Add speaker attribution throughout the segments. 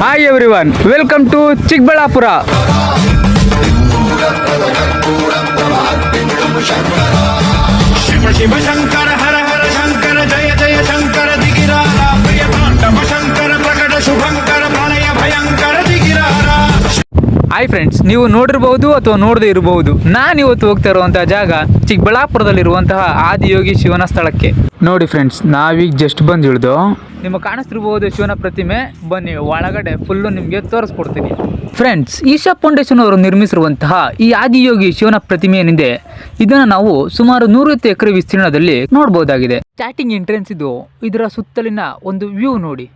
Speaker 1: Hi everyone welcome to Chikkaballapura
Speaker 2: Shiva Shiva
Speaker 1: hi friends ನೀವು ನೋಡಿರಬಹುದು ಅಥವಾ ನೋಡದೇ ಇರಬಹುದು, ನಾನು ಇವತ್ತು ಹೋಗ್ತಾ ಇರುವಂತಹ ಜಾಗ ಚಿಕ್ಕಬಳ್ಳಾಪುರದಲ್ಲಿರುವಂತಹ ಆದಿಯೋಗಿ ಶಿವನ ಸ್ಥಳಕ್ಕೆ. ನೋಡಿ ಫ್ರೆಂಡ್ಸ್ ನಾವೀಗ ಜಸ್ಟ್ ಬಂದು ಇಳಿದು ನಿಮಗೆ ಕಾಣಿಸ್ತಿರಬಹುದು ಶಿವನ ಪ್ರತಿಮೆ, ಬನ್ನಿ, ಒಳಗಡೆ ಫುಲ್ಲು ನಿಮಗೆ ತೋರಿಸ್ಕೊಡ್ತೀನಿ. ಫ್ರೆಂಡ್ಸ್ ಈಶಾ ಫೌಂಡೇಶನ್ ಅವರು ನಿರ್ಮಿಸಿರುವಂತಹ ಈ ಆದಿಯೋಗಿ ಶಿವನ ಪ್ರತಿಮೆ ಏನಿದೆ, ಇದನ್ನು ನಾವು ಸುಮಾರು ನೂರೈವತ್ತು ಎಕರೆ ವಿಸ್ತೀರ್ಣದಲ್ಲಿ ನೋಡಬಹುದಾಗಿದೆ ಸ್ಟಾರ್ಟಿಂಗ್ ಎಂಟ್ರೆನ್ಸ್ ಇದು, ಇದರ ಸುತ್ತಲಿನ ಒಂದು ವ್ಯೂ ನೋಡಿ.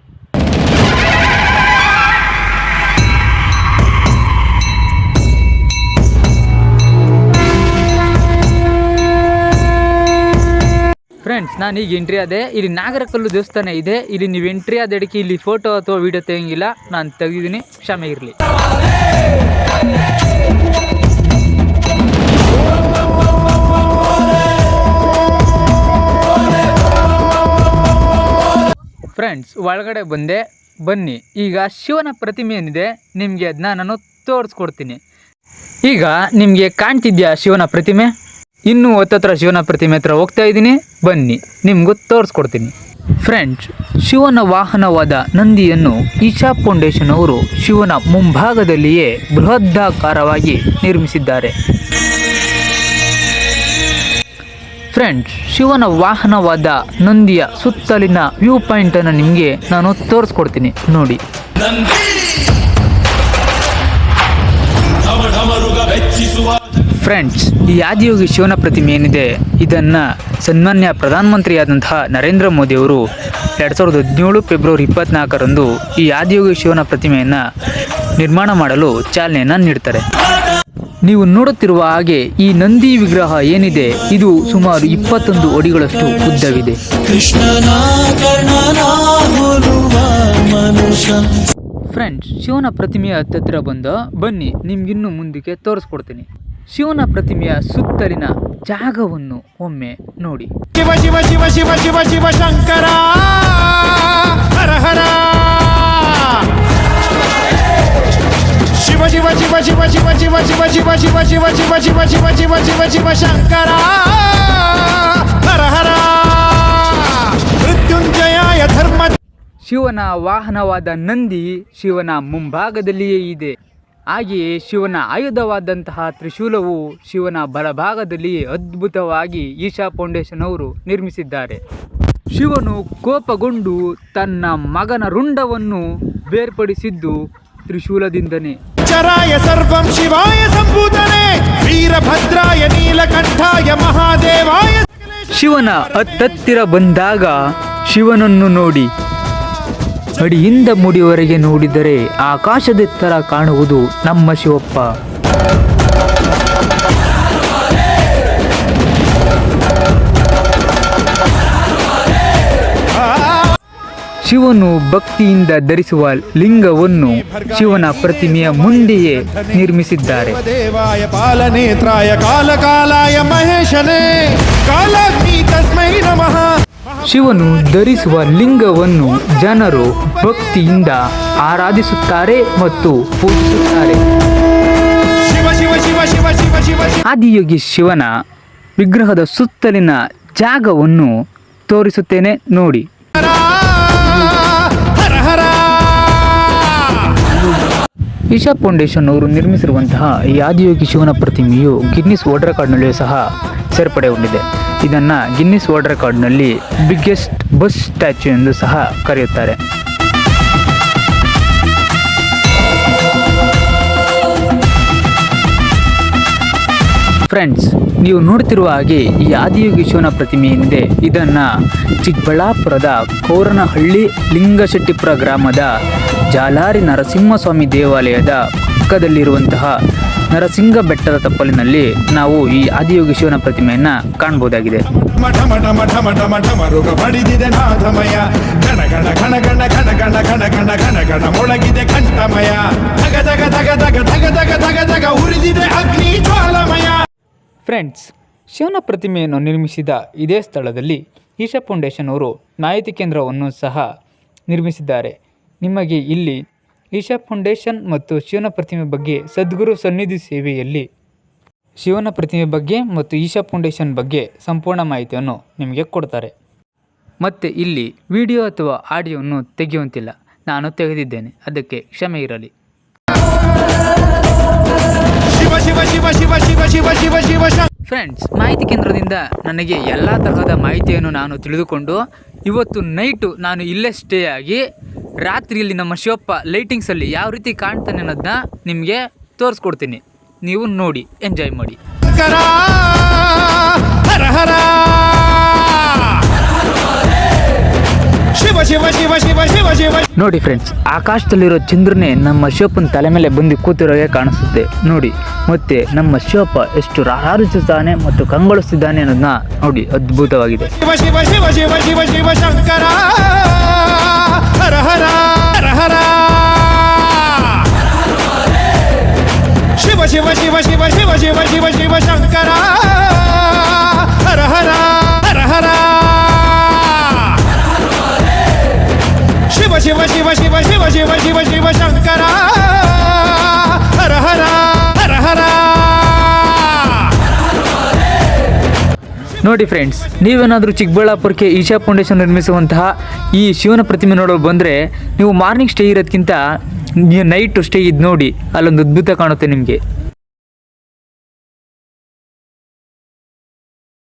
Speaker 1: ಫ್ರೆಂಡ್ಸ್, ನಾನು ಈಗ ಎಂಟ್ರಿ ಆದೆ. ಇಲ್ಲಿ ನಾಗರಕಲ್ಲು ದೇವಸ್ಥಾನ ಇದೆ. ಇಲ್ಲಿ ನೀವು ಎಂಟ್ರಿ ಆದಡಿಕೆ ಇಲ್ಲಿ ಫೋಟೋ ಅಥವಾ ವಿಡಿಯೋ ತೆಗಿಯಂಗಿಲ್ಲ. ನಾನು ತೆಗೆದಿದ್ದೀನಿ. ಕ್ಷಮೆ ಇರಲಿ. ಫ್ರೆಂಡ್ಸ್, ಒಳಗಡೆ ಬಂದೆ. ಬನ್ನಿ. ಈಗ ಶಿವನ ಪ್ರತಿಮೆ ಏನಿದೆ, ನಿಮಗೆ ಅದನ್ನ ನಾನು ತೋರಿಸ್ಕೊಡ್ತೀನಿ. ಈಗ ನಿಮಗೆ ಕಾಣ್ತಿದ್ಯಾ ಶಿವನ ಪ್ರತಿಮೆ? ಇನ್ನೂ ಹತ್ತತ್ರ ಶಿವನ ಪ್ರತಿಮೆ ಹತ್ರ ಹೋಗ್ತಾ ಇದ್ದೀನಿ. ಬನ್ನಿ, ನಿಮಗೂ ತೋರಿಸ್ಕೊಡ್ತೀನಿ. ಫ್ರೆಂಡ್ಸ್ ಶಿವನ ವಾಹನವಾದ ನಂದಿಯನ್ನು ಈಶಾ ಫೌಂಡೇಶನ್ ಅವರು ಶಿವನ ಮುಂಭಾಗದಲ್ಲಿಯೇ ಬೃಹದಾಕಾರವಾಗಿ ನಿರ್ಮಿಸಿದ್ದಾರೆ. ಫ್ರೆಂಡ್ಸ್ ಶಿವನ ವಾಹನವಾದ ನಂದಿಯ ಸುತ್ತಲಿನ ವ್ಯೂ ಪಾಯಿಂಟನ್ನು ನಿಮಗೆ ನಾನು ತೋರಿಸ್ಕೊಡ್ತೀನಿ. ನೋಡಿ. ಫ್ರೆಂಡ್ಸ್, ಈ ಆದಿಯೋಗಿ ಶಿವನ ಪ್ರತಿಮೆ ಏನಿದೆ, ಇದನ್ನು ಸನ್ಮಾನ್ಯ ಪ್ರಧಾನಮಂತ್ರಿಯಾದಂತಹ ನರೇಂದ್ರ ಮೋದಿ ಅವರು ಎರಡು ಸಾವಿರದ ಹದಿನೇಳು ಫೆಬ್ರವರಿ ಇಪ್ಪತ್ನಾಲ್ಕರಂದು ಈ ಆದಿಯೋಗಿ ಶಿವನ ಪ್ರತಿಮೆಯನ್ನು ನಿರ್ಮಾಣ ಮಾಡಲು ಚಾಲನೆಯನ್ನು ನೀಡ್ತಾರೆ. ನೀವು ನೋಡುತ್ತಿರುವ ಹಾಗೆ ಈ ನಂದಿ ವಿಗ್ರಹ ಏನಿದೆ, ಇದು ಸುಮಾರು ಇಪ್ಪತ್ತೊಂದು ಅಡಿಗಳಷ್ಟು ಉದ್ದವಿದೆ. ಫ್ರೆಂಡ್ಸ್, ಶಿವನ ಪ್ರತಿಮೆಯ ಹತ್ತಿರ ಬಂದ, ಬನ್ನಿ, ನಿಮ್ಗಿನ್ನು ಮುಂದಕ್ಕೆ ತೋರಿಸ್ಕೊಡ್ತೀನಿ. ಶಿವನ ಪ್ರತಿಮೆಯ ಸುತ್ತಲಿನ ಜಾಗವನ್ನು ಒಮ್ಮೆ ನೋಡಿ
Speaker 2: ಶಿವ ಶಿವ ಶಿವ ಶಿವ ಶಿವ ಶಿವ ಶಂಕರ ಹರ ಹರ ಶಿವ ಶಿವ ಶಿವ ಶಿವ ಶಿವ ಶಿವ ಶಿವ ಶಿವ ಶಿವ ಶಿವ ಶಿವ ಶಿವ ಶಿವ ಶಿವ ಶಿವ ಶಿವ ಶಂಕರ ಹರ ಹರ ಮೃತ್ಯುಂಜಯ ಧರ್ಮ
Speaker 1: ಶಿವನ ವಾಹನವಾದ ನಂದಿ ಶಿವನ ಮುಂಭಾಗದಲ್ಲಿಯೇ ಇದೆ ಹಾಗೆಯೇ ಶಿವನ ಆಯುಧವಾದಂತಹ ತ್ರಿಶೂಲವು ಶಿವನ ಬಲಭಾಗದಲ್ಲಿ ಅದ್ಭುತವಾಗಿ ಈಶಾ ಫೌಂಡೇಶನ್ ಅವರು ನಿರ್ಮಿಸಿದ್ದಾರೆ. ಶಿವನು ಕೋಪಗೊಂಡು ತನ್ನ ಮಗನ ರುಂಡವನ್ನು ಬೇರ್ಪಡಿಸಿದ್ದು ತ್ರಿಶೂಲದಿಂದನೇ.
Speaker 2: ಚರಾಯ ಸರ್ವಂ ಶಿವಾಯ ಸಂಭೂತನೆ ವೀರಭದ್ರಾಯ ನೀಲಕಂಠಾಯ ಮಹಾದೇವಾಯ
Speaker 1: ಶಿವನ ಹತ್ತತ್ತಿರ ಬಂದಾಗ ಶಿವನನ್ನು ನೋಡಿ ಅಡಿಯಿಂದ ಮುಡಿವರೆಗೆ ನೋಡಿದರೆ ಆಕಾಶದೆತ್ತರ ಕಾಣುವುದು ನಮ್ಮ ಶಿವಪ್ಪ. ಶಿವನು ಭಕ್ತಿಯಿಂದ ಧರಿಸುವ ಲಿಂಗವನ್ನು ಶಿವನ ಪ್ರತಿಮೆಯ ಮುಂದೆಯೇ ನಿರ್ಮಿಸಿದ್ದಾರೆ. ಶಿವನು ಧರಿಸುವ ಲಿಂಗವನ್ನು ಜನರು ಭಕ್ತಿಯಿಂದ ಆರಾಧಿಸುತ್ತಾರೆ ಮತ್ತು ಪೂಜಿಸುತ್ತಾರೆ. ಆದಿಯೋಗಿ ಶಿವನ ವಿಗ್ರಹದ ಸುತ್ತಲಿನ ಜಾಗವನ್ನು ತೋರಿಸುತ್ತೇನೆ ನೋಡಿ.
Speaker 2: ಹರ
Speaker 1: ಫೌಂಡೇಶನ್ ಅವರು ನಿರ್ಮಿಸಿರುವಂತಹ ಈ ಆದಿಯೋಗಿ ಶಿವನ ಪ್ರತಿಮೆಯು ಗಿನ್ನಿಸ್ ವರ್ಲ್ಡ್ ರೆಕಾರ್ಡ್ನಲ್ಲಿಯೂ ಸಹ ಸೇರ್ಪಡೆಗೊಂಡಿದೆ. ಇದನ್ನು ಗಿನ್ನಿಸ್ ವರ್ಲ್ಡ್ ರೆಕಾರ್ಡ್ನಲ್ಲಿ ಬಿಗ್ಗೆಸ್ಟ್ ಬಸ್ ಸ್ಟ್ಯಾಚು ಎಂದು ಸಹ ಕರೆಯುತ್ತಾರೆ. ಫ್ರೆಂಡ್ಸ್, ನೀವು ನೋಡ್ತಿರುವ ಹಾಗೆ ಈ ಆದಿಯೋಗಿ ಶಿವನ ಪ್ರತಿಮೆ ಹಿಂದೆ ಇದನ್ನು ಚಿಕ್ಕಬಳ್ಳಾಪುರದ ಕೋರನಹಳ್ಳಿ ಲಿಂಗಶೆಟ್ಟಿಪುರ ಗ್ರಾಮದ ಜಾಲಾರಿ ನರಸಿಂಹಸ್ವಾಮಿ ದೇವಾಲಯದ ಪಕ್ಕದಲ್ಲಿರುವಂತಹ ನರಸಿಂಗ ಬೆಟ್ಟದ ತಪ್ಪಲಿನಲ್ಲಿ ನಾವು ಈ ಆದಿಯೋಗಿ ಶಿವನ ಪ್ರತಿಮೆಯನ್ನು ಕಾಣಬಹುದಾಗಿದೆ ಫ್ರೆಂಡ್ಸ್ ಶಿವನ ಪ್ರತಿಮೆಯನ್ನು ನಿರ್ಮಿಸಿದ ಇದೇ ಸ್ಥಳದಲ್ಲಿ ಈಶಾ ಫೌಂಡೇಶನ್ ಅವರು ನಾಯಿತಿ ಕೇಂದ್ರವನ್ನು ಸಹ ನಿರ್ಮಿಸಿದ್ದಾರೆ ನಿಮಗೆ ಇಲ್ಲಿ ಈಶಾ ಫೌಂಡೇಶನ್ ಮತ್ತು ಶಿವನ ಪ್ರತಿಮೆ ಬಗ್ಗೆ ಸದ್ಗುರು ಸನ್ನಿಧಿ ಸೇವೆಯಲ್ಲಿ. ಶಿವನ ಪ್ರತಿಮೆ ಬಗ್ಗೆ ಮತ್ತು ಈಶಾ ಫೌಂಡೇಶನ್ ಬಗ್ಗೆ ಸಂಪೂರ್ಣ ಮಾಹಿತಿಯನ್ನು ನಿಮಗೆ ಕೊಡ್ತಾರೆ. ಮತ್ತು ಇಲ್ಲಿ ವಿಡಿಯೋ ಅಥವಾ ಆಡಿಯೋವನ್ನು ತೆಗೆಯುವಂತಿಲ್ಲ. ನಾನು ತೆಗೆದಿದ್ದೇನೆ. ಅದಕ್ಕೆ ಕ್ಷಮೆ ಇರಲಿ. ಫ್ರೆಂಡ್ಸ್ ಮಾಹಿತಿ ಕೇಂದ್ರದಿಂದ ನನಗೆ ಎಲ್ಲ ತರಹದ ಮಾಹಿತಿಯನ್ನು ನಾನು ತಿಳಿದುಕೊಂಡು ಇವತ್ತು ನೈಟು ನಾನು ಇಲ್ಲೇ ಸ್ಟೇ ಆಗಿ ರಾತ್ರಿಯಲ್ಲಿ ನಮ್ಮ ಶಿವಪ್ಪ ಲೈಟಿಂಗ್ಸಲ್ಲಿ ಯಾವ ರೀತಿ ಕಾಣ್ತಾನೆ ಅನ್ನೋದನ್ನ ನಿಮಗೆ ತೋರಿಸ್ಕೊಡ್ತೀನಿ ನೀವು ನೋಡಿ ಎಂಜಾಯ್ ಮಾಡಿ
Speaker 2: ಹರ ಹರ ಶಿವ ಶಿವ ಶಿವ ಶಿವ ಶಿವ ಶಿವ
Speaker 1: ನೋಡಿ ಫ್ರೆಂಡ್ಸ್ ಆಕಾಶದಲ್ಲಿರೋ ಚಂದ್ರನೇ ನಮ್ಮ ಶಿವಪ್ಪನ ತಲೆ ಮೇಲೆ ಬಂದು ಕೂತಿರೋಗೆ ಕಾಣಿಸುತ್ತೆ ನೋಡಿ ಮತ್ತೆ ನಮ್ಮ ಶಿವಪ್ಪ ಎಷ್ಟು ರಾರಾಜಿಸುತ್ತಾನೆ ಮತ್ತು ಕಂಗೊಳಿಸುತ್ತಿದ್ದಾನೆ ಅನ್ನೋದನ್ನ ನೋಡಿ ಅದ್ಭುತವಾಗಿದೆ
Speaker 2: ಶಿವ ಶಿವ ಶಿವ ಶಿವ ಶಿವ ಶಿವ ಶಂಕರ ಹರ ಹರ ಹರ ಹರ ಶಿವ ಶಿವ ಶಿವ ಶಿವ ಶಿವ ಶಿವ ಶಿವ ಶಿವ ಶಂಕರ ಹರ ಹರ ಹರ ಹರ ಶಿವ ಶಿವ ಶಿವ ಶಿವ ಶಿವ ಶಿವ ಶಿವ ಶಿವ ಶಂಕರ ಹರ ಹರ ಹರ ಹರ
Speaker 1: ನೋಡಿ ಫ್ರೆಂಡ್ಸ್ ನೀವೇನಾದರೂ ಚಿಕ್ಕಬಳ್ಳಾಪುರಕ್ಕೆ ಈಶಾ ಫೌಂಡೇಶನ್ ನಿರ್ಮಿಸುವಂತಹ ಈ ಶಿವನ ಪ್ರತಿಮೆ ನೋಡಲು ಬಂದರೆ ನೀವು ಮಾರ್ನಿಂಗ್ ಸ್ಟೇ ಇರೋದಕ್ಕಿಂತ ನೀವು ನೈಟು ಸ್ಟೇ ಇದು ನೋಡಿ, ಅಲ್ಲೊಂದು ಅದ್ಭುತ ಕಾಣುತ್ತೆ ನಿಮಗೆ.